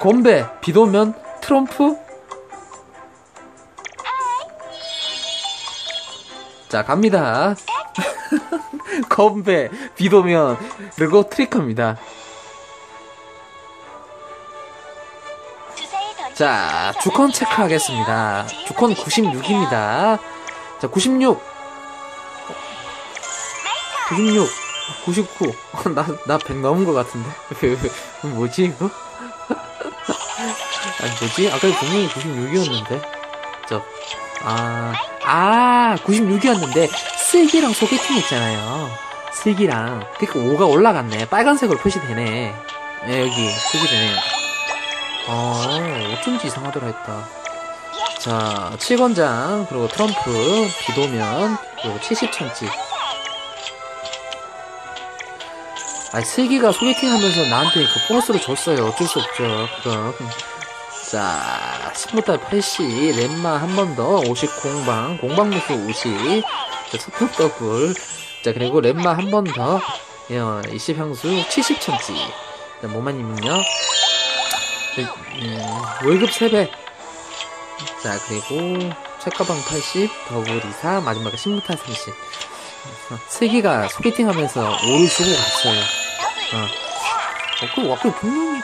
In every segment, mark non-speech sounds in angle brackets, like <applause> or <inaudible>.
건배 비도면 트럼프? 자 갑니다. <laughs> 건배 비도면 그리고 트리커입니다 자 주컨 체크하겠습니다. 주컨 96입니다. 자 96 96 99 나 나 100 넘은 것 같은데? <laughs> 뭐지 이거? <laughs> 아니 뭐지? 아까 분명히 96이었는데. 저 아, 아 96이었는데 슬기랑 소개팅 했잖아요. 슬기랑. 그니까 5가 올라갔네. 빨간색으로 표시되네. 네 여기 표시되네요 어 어쩐지 이상하더라 했다. 자 7권장 그리고 트럼프 비도면 그리고 70천지. 아니 슬기가 소개팅 하면서 나한테 그 보너스를 줬어요. 어쩔 수 없죠. 그거. 자, 10부터 80, 렘마 한 번 더, 50 공방, 공방 무수 50, 자, 소품 더블, 자, 그리고 렘마 한 번 더, 예, 20 향수 70천지, 자, 모마님은 요, 음, 월급 3배, 자, 그리고, 책가방 80, 더블 24, 마지막에 10부터 30. 슬기가 소개팅 하면서 5를 주고 갔어요. 어. 어, 그, 그, 분명히,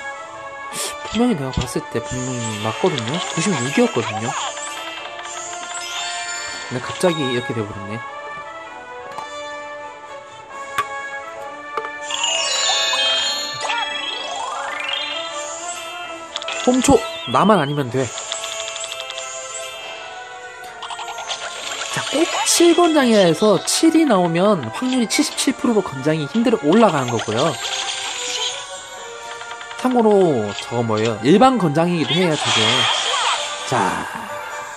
분명히 내가 봤을 때 분명히 맞거든요? 96이었거든요? 근데 갑자기 이렇게 돼버렸네. 홈초! 나만 아니면 돼. 자, 꼭 7건장이라 해서 7이 나오면 확률이 77%로 건장이 힘들어 올라가는 거고요. 참고로 저거 뭐예요? 일반 건장이기도 해요, 저게. 자,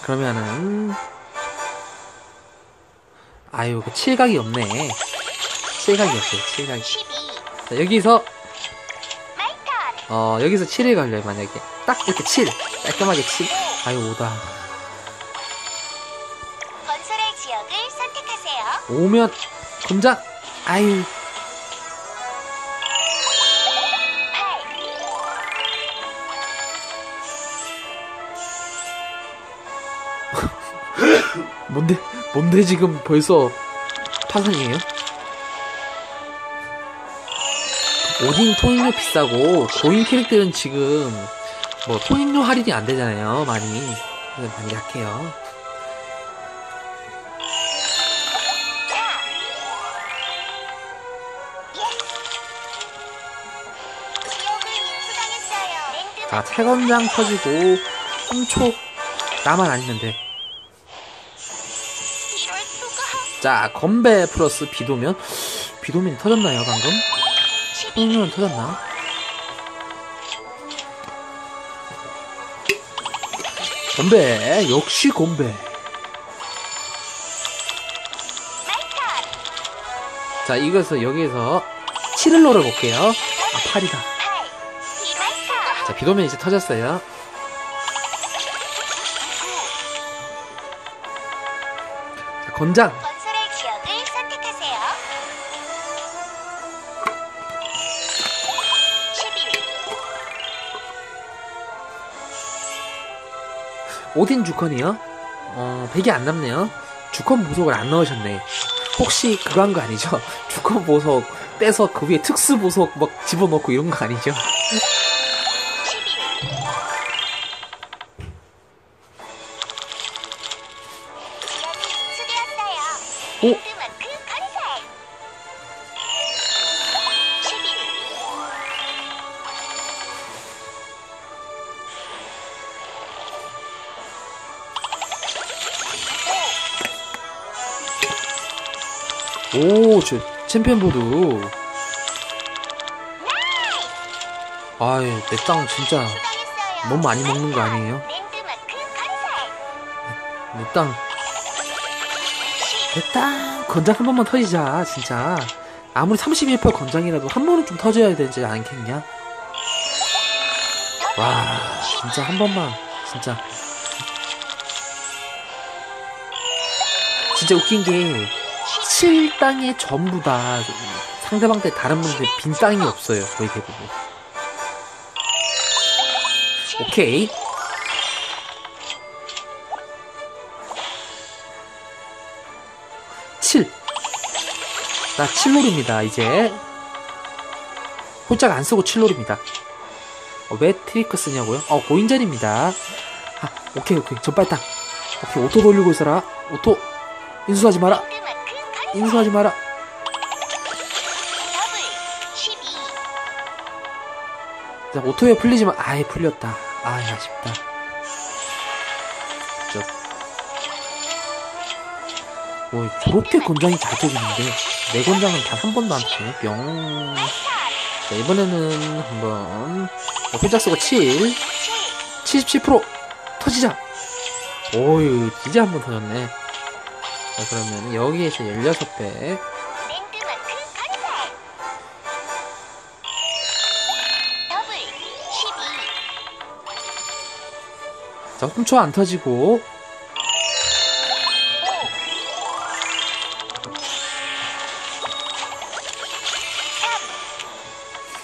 그러면은 아유, 그 칠각이 없네. 칠각이 없어요, 칠각이. 자, 여기서 어, 여기서 7을 걸려요, 만약에. 딱 이렇게 7. 깔끔하게 7. 아유, 오다. 건설의 지역을 선택하세요. 오면, 건장! 아유, 8, <laughs> 뭔데, 뭔데 지금 벌써 파산이에요? 오딘 통행료 비싸고 고인 캐릭터는 지금 뭐 통행료 할인이 안 되잖아요 많이 많이 약해요 자 태건장 터지고 3초 나만 아니면 돼. 자, 건배 플러스 비도면 비도면이 터졌나요, 방금? 통면은 터졌나? 건배, 역시 건배. 자, 이것을 여기에서 7을 노려볼게요. 아, 8이다. 8, 디마카. 자, 비도면 이제 터졌어요. 자, 건장. 오딘 주컨이요? 어, 100이 안 남네요. 주컨 보석을 안 넣으셨네. 혹시 그거 한 거 아니죠? <laughs> 주컨 보석 빼서 그 위에 특수 보석 막 집어넣고 이런 거 아니죠? 오, 저 챔피언 보드. 아이, 내땅 진짜. 너무 많이 먹는 거 아니에요? 내 땅. 내 땅. 건장 한 번만 터지자, 진짜. 아무리 31% 건장이라도 한 번은 좀 터져야 되지 않겠냐? 와, 진짜 한 번만, 진짜. 진짜 웃긴 게 7땅에 전부 다 상대방 때 다른 분들 빈 땅이 없어요. 거의 대부분. 오케이. 칠. 나 7롤입니다, 이제. 홀짝 안 쓰고 7롤입니다. 어, 왜 트리크 쓰냐고요? 어, 고인전입니다. 아, 오케이, 오케이. 전빨딱. 오케이, 오토 돌리고 있어라. 오토. 인수하지 마라. 인수하지 마라. 더블 12 자, 오토에 풀리지만, 아예 풀렸다. 아, 아쉽다. 저, 뭐, 저렇게 건장이 잘 터지는데, 내 건장은 단 한 번도 안 터지네. 뿅. 자, 이번에는 한번, 어, 홀짝 쓰고 7. 77% 터지자. 오유, 진짜 한 번 터졌네. 자, 그러면 여기에서 16배. 랜드마크 가르사이 더블 12 자, 훔쳐 안 터지고.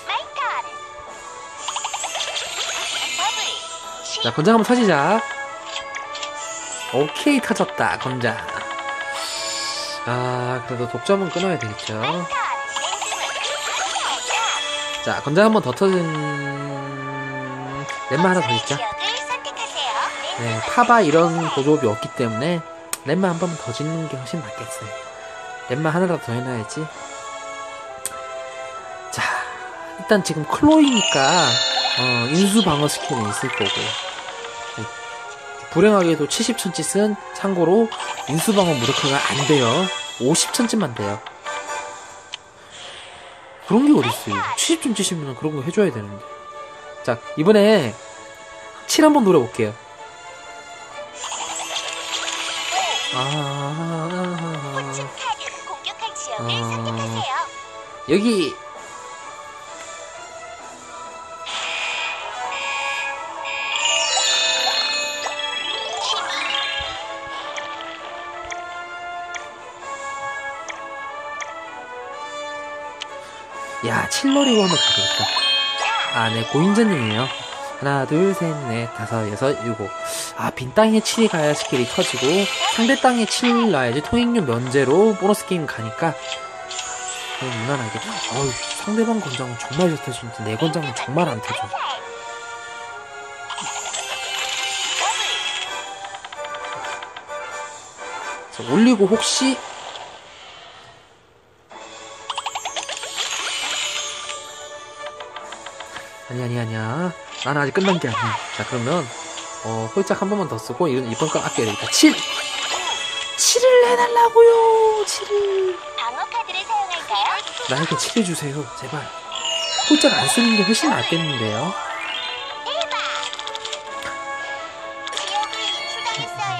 마이 턴 더블 10 자, 건장 한번 터지자. 오케이, 터졌다, 건장. 아, 그래도 독점은 끊어야 되겠죠. 자, 건장 한번 더 터진, lem마 하나 더 있자. 네, 파바 이런 보조업이 없기 때문에, lem마 한 번 더 짓는 게 훨씬 낫겠어요. lem마 하나라도 더 해놔야지. 자, 일단 지금 클로이니까, 어, 인수 방어 스킬은 있을 거고. 네, 불행하게도 70천짓은 참고로 인수 방어 무력화가 안 돼요. 50천짓만 돼요. 그런 게 어딨어요. 70천짓이면 그런 거 해줘야 되는데. 자, 이번에 7 한번 노려볼게요. 아, 호칭 카드 공격할 지역을 어. 선택하세요 여기 한번 가보겠다. 아, 네, 고인전님이에요. 하나, 둘, 셋, 넷, 다섯, 여섯, 일곱. 아, 빈 땅에 7이 가야 스킬이 터지고, 상대 땅에 7 놔야지 통행료 면제로 보너스 게임 가니까, 그냥 무난하게. 어휴, 상대방 건장은 정말 잘 터지는데, 내 건장은 정말 안 터져. 자, 올리고 혹시, 아니야. 난 아직 끝난 게 아니야. 자, 그러면, 어, 홀짝 한 번만 더 쓰고, 이건 이번 건 아껴야 되겠다. 7! 7을 내달라고요! 7을. 방어 카드를 사용할까요? 나에게 7을 주세요. 제발. 홀짝 안 쓰는 게 훨씬 낫겠는데요. 가르사이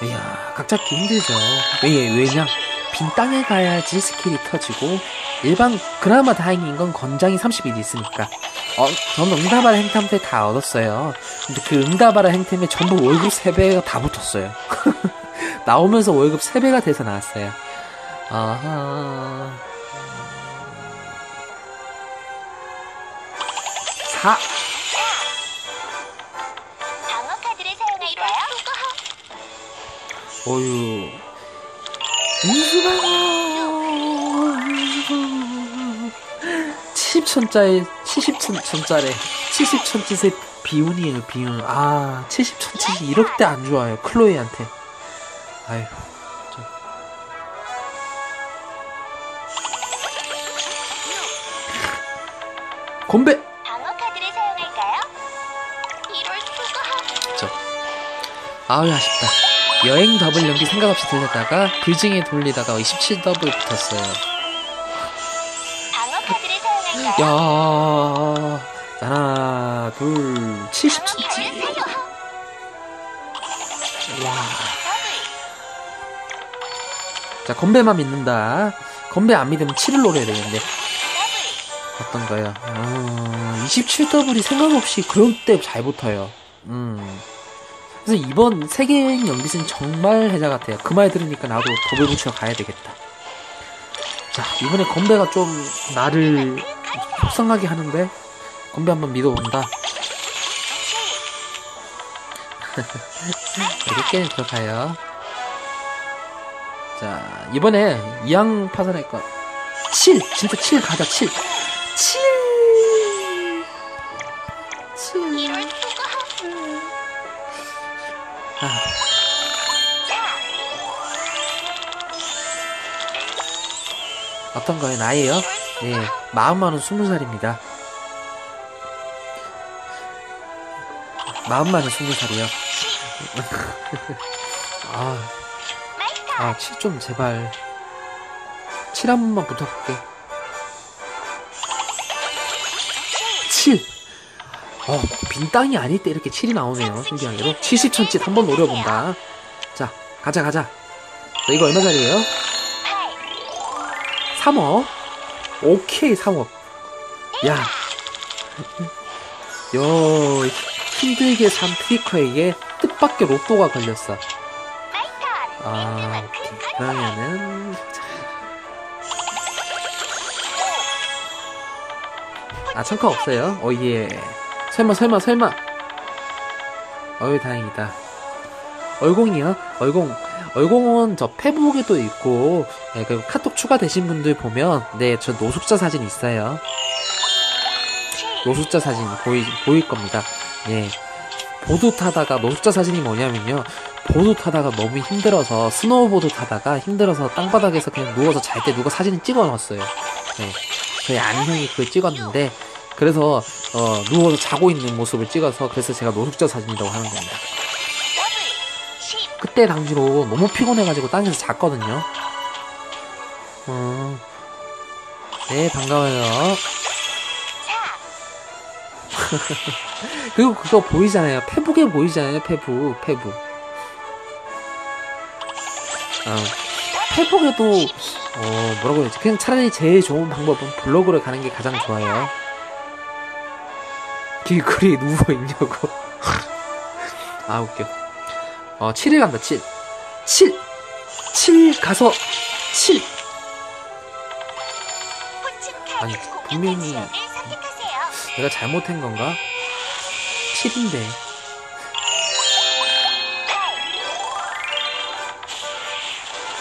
이야, 각 잡기 힘들죠. 왜, 왜냐? 빈 땅에 가야지 스킬이 터지고, 일반, 그나마 다행인 건 건장이 30일 있으니까. 어, 저는 응답하라 행템때 다 얻었어요. 근데 그 응답하라 행템에 전부 월급 3배가 다 붙었어요. <laughs> 나오면서 월급 3배가 돼서 나왔어요. 아하. 4. 방어 카드를 사용할까요? 어유. 인수방어! 70천짜리, 70천짜리, 70천짓의 비운이에요, 비운. 아, 70천짓이 이럴 때 안 좋아요, 클로이한테. 아휴, 좀. 건배! 방어 카드를 사용할까요? 이럴 수가. 저. 아유, 아쉽다. 여행 더블 연기 생각 없이 들렸다가, 불징에 돌리다가 27 더블 붙었어요. 야 하나 둘 70ｃm 와. 자 건배만 믿는다 건배 안 믿으면 7을 노려야 되는데 어떤 거요 어, 27더블이 생각 없이 그런 때 잘 붙어요 음 그래서 이번 세계여행 연기는 정말 해자 같아요. 그 말 들으니까 나도 도배 붙여 가야 되겠다. 자, 이번에 건배가 좀 나를 속상하게 하는데, 건배 한번 믿어본다. <laughs> 이렇게 게임 들어가요. 자, 이번에 이양 파산할 거. 7! 진짜 7 가자, 7! 7! 7! 이럴 수가. 아, 어떤 거요? 나이에요? 네, 마음만은 20살입니다. 마음만은 20살이요. <laughs> 아, 아, 7좀 제발. 7 한 번만 부탁할게. 7! 어, 빈 땅이 아닐 때 이렇게 7이 나오네요. 신기하게도. 70천짓 한번 노려본다. 자, 가자, 가자. 자, 이거 얼마짜리예요? 3억. 오케이, 3억. 야. 요, 힘들게 산 트리커에게 뜻밖의 로또가 걸렸어. 아. 그러면은. 자. 아, 청카 없어요? 어, 예. 설마, 설마, 설마. 어유 다행이다. 얼공이요? 얼공. 얼공은 저 페북에도 있고, 예, 그리고 카톡 추가되신 분들 보면, 네, 저 노숙자 사진 있어요. 노숙자 사진 보이, 보일 겁니다. 예. 보드 타다가 노숙자 사진이 뭐냐면요. 보드 타다가 너무 힘들어서 스노우보드 타다가 힘들어서 땅바닥에서 그냥 누워서 잘 때 누가 사진을 찍어 놨어요. 네. 저희 아는 형이 그걸 찍었는데 그래서 어, 누워서 자고 있는 모습을 찍어서 그래서 제가 노숙자 사진이라고 하는 겁니다. 그때 당시로 너무 피곤해가지고 땅에서 잤거든요. 어, 네 반가워요. <laughs> 그리고 그거 보이잖아요. 페북에 보이잖아요. 페북, 페북. 어, 페북에도 어 뭐라고 해야지? 그냥 차라리 제일 좋은 방법은 블로그를 가는 게 가장 좋아요. 길거리에 누워 있냐고. <laughs> 아 웃겨. 어 7일 간다. 7. 7. 7 가서 7. 아니, 분명히- 내가 잘못한 건가? 7인데.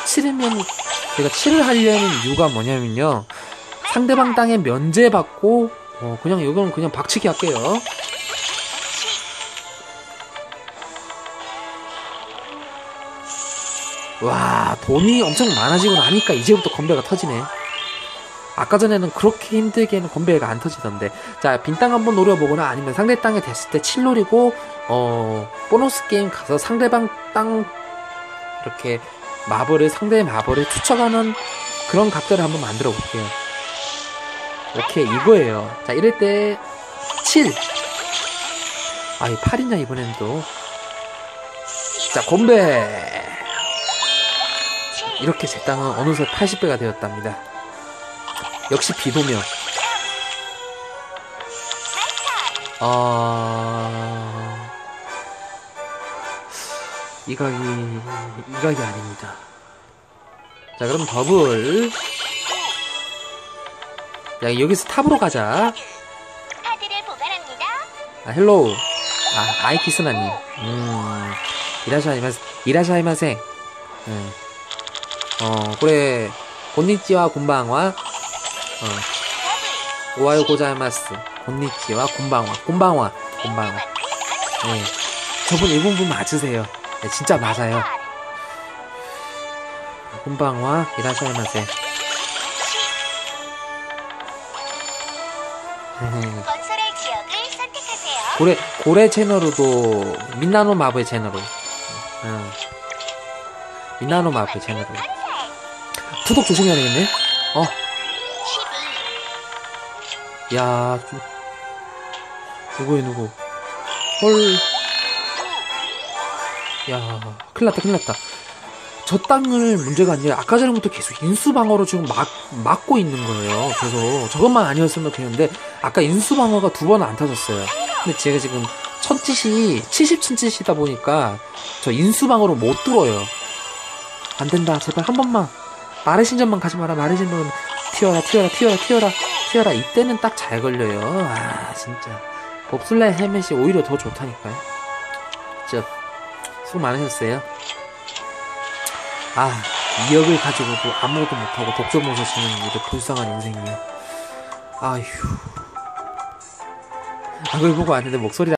칠이면 제가 7을 하려는 이유가 뭐냐면요. 상대방 땅에 면제받고, 어, 그냥 이건 그냥 박치기 할게요. 와, 돈이 엄청 많아지고 나니까 이제부터 건배가 터지네. 아까 전에는 그렇게 힘들게는 건배가 안 터지던데. 자, 빈 땅 한번 노려보거나 아니면 상대 땅에 됐을 때7 노리고, 어, 보너스 게임 가서 상대방 땅, 이렇게 마블을, 상대의 마블을 투척하는 그런 각도를 한번 만들어 볼게요. 오케이, 이거예요. 자, 이럴 때, 7. 아, 이 8이냐, 이번엔 또. 자, 건배! 이렇게 제 땅은 어느새 80배가 되었답니다. 역시 비도며. 아, 이 각이, 이 각이 아닙니다. 자, 그럼 더블. 야, 여기서 탑으로 가자. 아, 헬로우. 아, 아이키스나님. 음, 이라샤이마세, 이라샤이마세. 음. 어, 그래, 곤니치와 곤방와, 어, 오하요 고자이마스. 곤니치와 곤방와, 곤방와, 곤방와. 네. 저분 일본 분 맞으세요. 네, 진짜 맞아요. 곤방와, 이라샤이마세. 지역을 선택하세요. 고래, 고래 채널로도, 민나노 마블 채널로. 응. 민나노 마블 채널로. 투독 조심해야 되겠네? 어, 12, 야, 좀. 누구야, 누구. 헐, 야, 큰일 났다, 큰일 났다. 저 땅을 문제가 아니라 아까 전부터 계속 인수방어로 지금 막, 막고 있는 거예요. 그래서 저것만 아니었으면 되는데, 아까 인수방어가 두 번 안 터졌어요. 근데 제가 지금 천짓이 70층짓이다 보니까 저 인수방으로 못 들어요. 안 된다. 제발 한 번만. 마르신전만 가지 마라. 마르신전 튀어라, 튀어라, 튀어라, 튀어라, 튀어라. 이때는 딱 잘 걸려요. 아, 진짜. 봅슬레 헬멧이 오히려 더 좋다니까요. 진짜 수고 많으셨어요. 아, 2억을 가지고도 아무것도 못하고 독점 모서 지는 이게 불쌍한 인생이에요. 아휴. 아, 그걸 보고 왔는데 목소리